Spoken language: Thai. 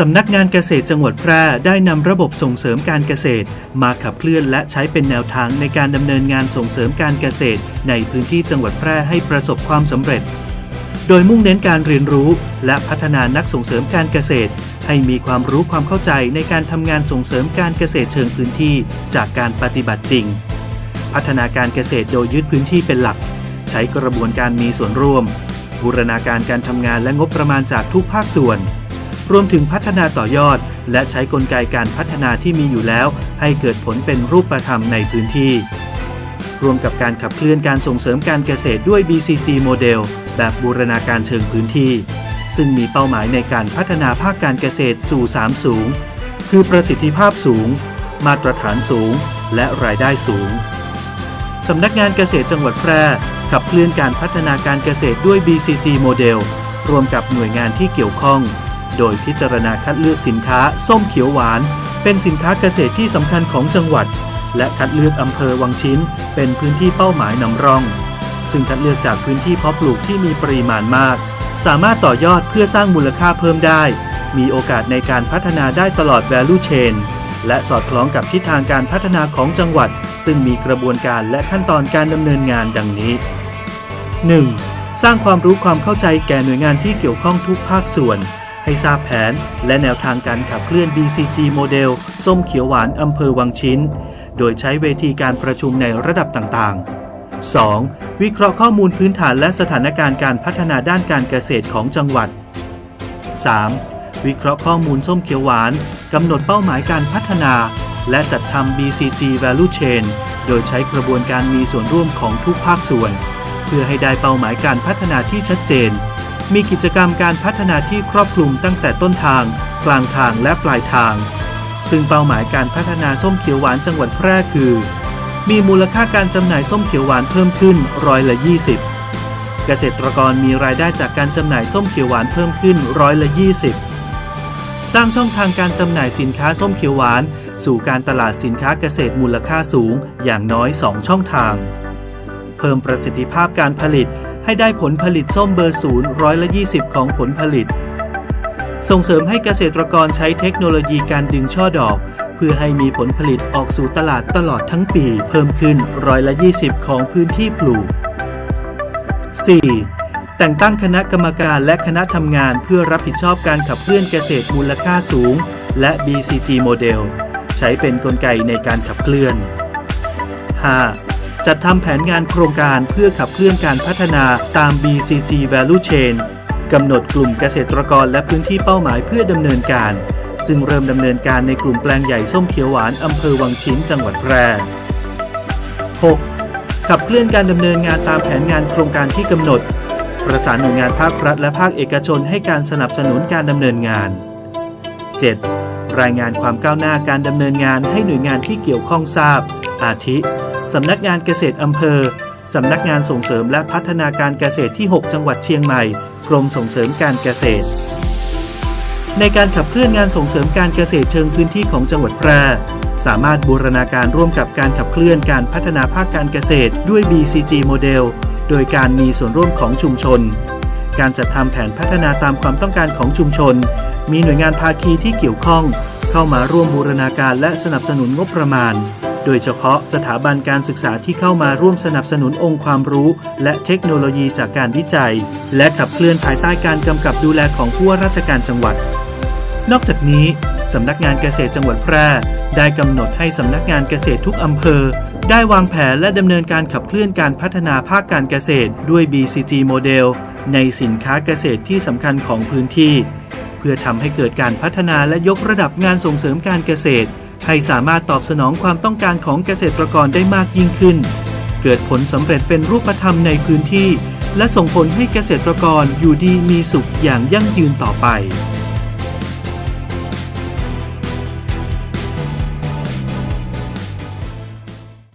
สำนักงานเกษตรจังหวัดแพร่ได้นำระบบส่งเสริมการเกษตร มาขับเคลื่อนและใช้เป็นแนวทางในการดำเนินงานส่งเสริมการเกษตร ในพื้นที่จังหวัดแพร่ให้ประสบความสำเร็จ โดยมุ่งเน้นการเรียนรู้ และพัฒนานักส่งเสริมการเกษตร ให้มีความรู้ความเข้าใจในการทำงานส่งเสริมการเกษตรเชิงพื้นที่ จากการปฏิบัติจริง พัฒนาการเกษตรโดยยึดพื้นที่เป็นหลัก ใช้กระบวนการมีส่วนร่วม บูรณาการการทำงานและงบประมาณจากทุกภาคส่วน รวมถึงพัฒนาต่อยอด และใช้กลไกการพัฒนาที่มีอยู่แล้ว ให้เกิดผลเป็นรูปธรรมในพื้นที่ รวมกับการขับเคลื่อนการส่งเสริมการเกษตรด้วย BCG โมเดลแบบบูรณาการเชิงพื้นที่ ซึ่งมีเป้าหมายในการพัฒนาภาคการเกษตรสู่ 3 สูง คือประสิทธิภาพสูง มาตรฐานสูง และรายได้สูงสำนักงานเกษตรจังหวัดแพร่ขับเคลื่อนการพัฒนาการเกษตรด้วย BCG โมเดลรวมกับหน่วยงานที่เกี่ยวข้อง โดยพิจารณาคัดเลือกสินค้าส้มเขียวหวาน เป็นสินค้าเกษตรที่สำคัญของจังหวัด และคัดเลือกอำเภอวังชิ้น เป็นพื้นที่เป้าหมายนำร่อง ซึ่งคัดเลือกจากพื้นที่เพาะปลูกที่มีปริมาณมาก สามารถต่อยอดเพื่อสร้างมูลค่าเพิ่มได้ มีโอกาสในการพัฒนาได้ตลอด value chain และสอดคล้องกับทิศทางการพัฒนาของจังหวัด ซึ่งมีกระบวนการและขั้นตอนการดำเนินงานดังนี้ 1. สร้างความรู้ความเข้าใจแก่หน่วยงานที่เกี่ยวข้องทุกภาคส่วน ให้ทราบแผน และแนวทางการขับเคลื่อน BCG โมเดลส้มเขียวหวานอำเภอวังชิ้น โดยใช้เวทีการประชุมในระดับต่างๆ 2. วิเคราะห์ข้อมูลพื้นฐานและสถานการณ์การพัฒนาด้านการเกษตรของจังหวัด 3. วิเคราะห์ข้อมูลส้มเขียวหวานกำหนดเป้าหมายการพัฒนา และจัดทำ BCG Value Chain โดยใช้กระบวนการมีส่วนร่วมของทุกภาคส่วน เพื่อให้ได้เป้าหมายการพัฒนาที่ชัดเจน มีกิจกรรมการพัฒนาที่ครอบคลุมตั้งแต่ต้นทาง กลางทางและปลายทาง ซึ่งเป้าหมายการพัฒนาส้มเขียวหวานจังหวัดแพร่คือ มีมูลค่าการจำหน่ายส้มเขียวหวานเพิ่มขึ้นร้อยละ 20 เกษตรกรมีรายได้จากการจำหน่ายส้มเขียวหวานเพิ่มขึ้นร้อยละ 20 สร้างช่องทางการจำหน่ายสินค้าส้มเขียวหวาน สู่การตลาดสินค้าเกษตรมูลค่าสูงอย่างน้อย 2 ช่องทาง เพิ่มประสิทธิภาพการผลิต ให้ได้ผลผลิตส้มเบอร์ศูนย์ร้อยละ20 ของผลผลิต ส่งเสริมให้เกษตรกรใช้เทคโนโลยีการดึงช่อดอก เพื่อให้มีผลผลิตออกสู่ตลาดตลอดทั้งปี เพิ่มขึ้นร้อยละ20 ของพื้นที่ปลูก 4. แต่งตั้งคณะกรรมการและคณะทำงานเพื่อรับผิดชอบการขับเคลื่อนเกษตรมูลค่าสูง และ BCG โมเดล ใช้เป็นนกลไกในการขับเคลื่อน 5. จัดทำแผนงานโครงการเพื่อขับเคลื่อนการพัฒนาตาม BCG Value Chain กำหนดกลุ่มเกษตรกรและพื้นที่เป้าหมายเพื่อดำเนินการ ซึ่งเริ่มดำเนินการในกลุ่มแปลงใหญ่ส้มเขียวหวานอำเภอวังชิ้นจังหวัดแพร่ 6. ขับเคลื่อนการดำเนินงานตามแผนงานโครงการที่กำหนด ประสานหน่วยงานภาครัฐและภาคเอกชนให้การสนับสนุนการดำเนินงาน 7. รายงานความก้าวหน้าการดำเนินงานให้หน่วยงานที่เกี่ยวข้องทราบ อาทิ สำนักงานเกษตรอำเภอ สำนักงานส่งเสริมและพัฒนาการเกษตรที่ 6 จังหวัดเชียงใหม่ กรมส่งเสริมการเกษตร ในการขับเคลื่อนงานส่งเสริมการเกษตรเชิงพื้นที่ของจังหวัดแพร่สามารถบูรณาการร่วมกับการขับเคลื่อนการพัฒนาภาคการเกษตรด้วย BCG โมเดล โดยการมีส่วนร่วมของชุมชน การจัดทำแผนพัฒนาตามความต้องการของชุมชน มีหน่วยงานภาคีที่เกี่ยวข้อง เข้ามาร่วมบูรณาการและสนับสนุนงบประมาณ โดยเฉพาะสถาบันการศึกษาที่เข้ามาร่วมสนับสนุนองค์ความรู้ และเทคโนโลยีจากการวิจัย และขับเคลื่อนภายใต้การกำกับดูแลของผู้ว่าราชการจังหวัด นอกจากนี้สำนักงานเกษตรจังหวัดแพร่ ได้กำหนดให้สำนักงานเกษตรทุกอำเภอ ได้วางแผนและดำเนินการขับเคลื่อนการพัฒนาภาคการเกษตรด้วย BCG โมเดลในสินค้าเกษตรที่สำคัญของพื้นที่ เพื่อทำให้เกิดการพัฒนาและยกระดับงานส่งเสริมการเกษตร ให้สามารถตอบสนองความต้องการของเกษตรกรได้มากยิ่งขึ้น เกิดผลสำเร็จเป็นรูปธรรมในพื้นที่ และส่งผลให้เกษตรกรอยู่ดีมีสุขอย่างยั่งยืนต่อไป